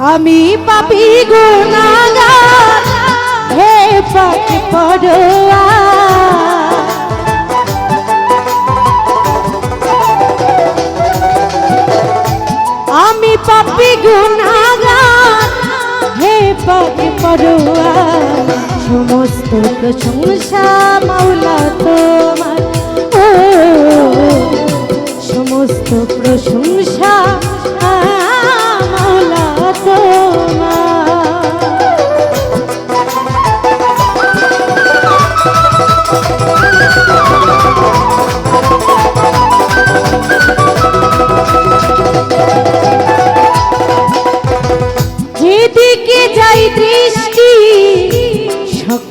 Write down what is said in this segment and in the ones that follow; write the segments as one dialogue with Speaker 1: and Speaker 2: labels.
Speaker 1: আমি পাপি গুনাগার হে পাক পড়ুয়া আমি পাপি গুনাগার হে পাক পড়ুয়া সমস্ত প্রশংসা মাওলা তোমার। ও, সমস্ত প্রশংসা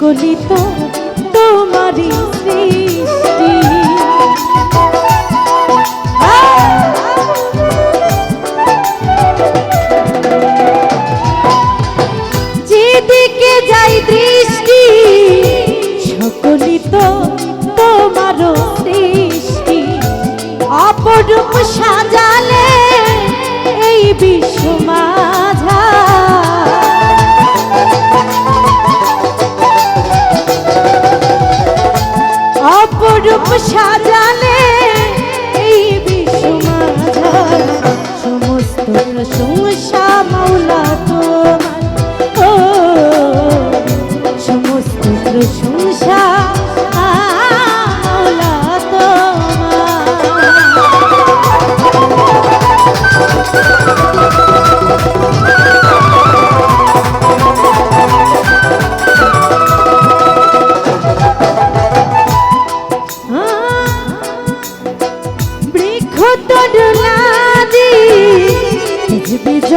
Speaker 1: সকলই তোমারি তোমারই সাজালে এই বিশ্ব মাঝা সমস্ত প্রশংসা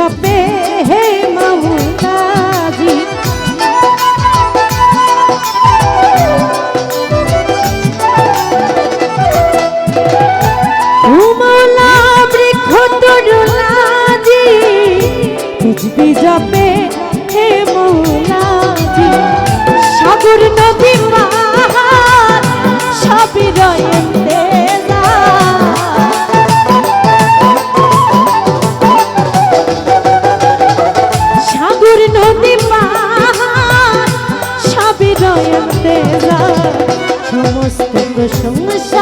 Speaker 1: জপে হে মহুতাজি উমলা বৃক্ষ তরুণাজি বিজবি জপে হে মহুতাজি সাগর নদী সমস্ত প্রশংসা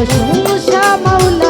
Speaker 1: প্রশংসা মাওলা।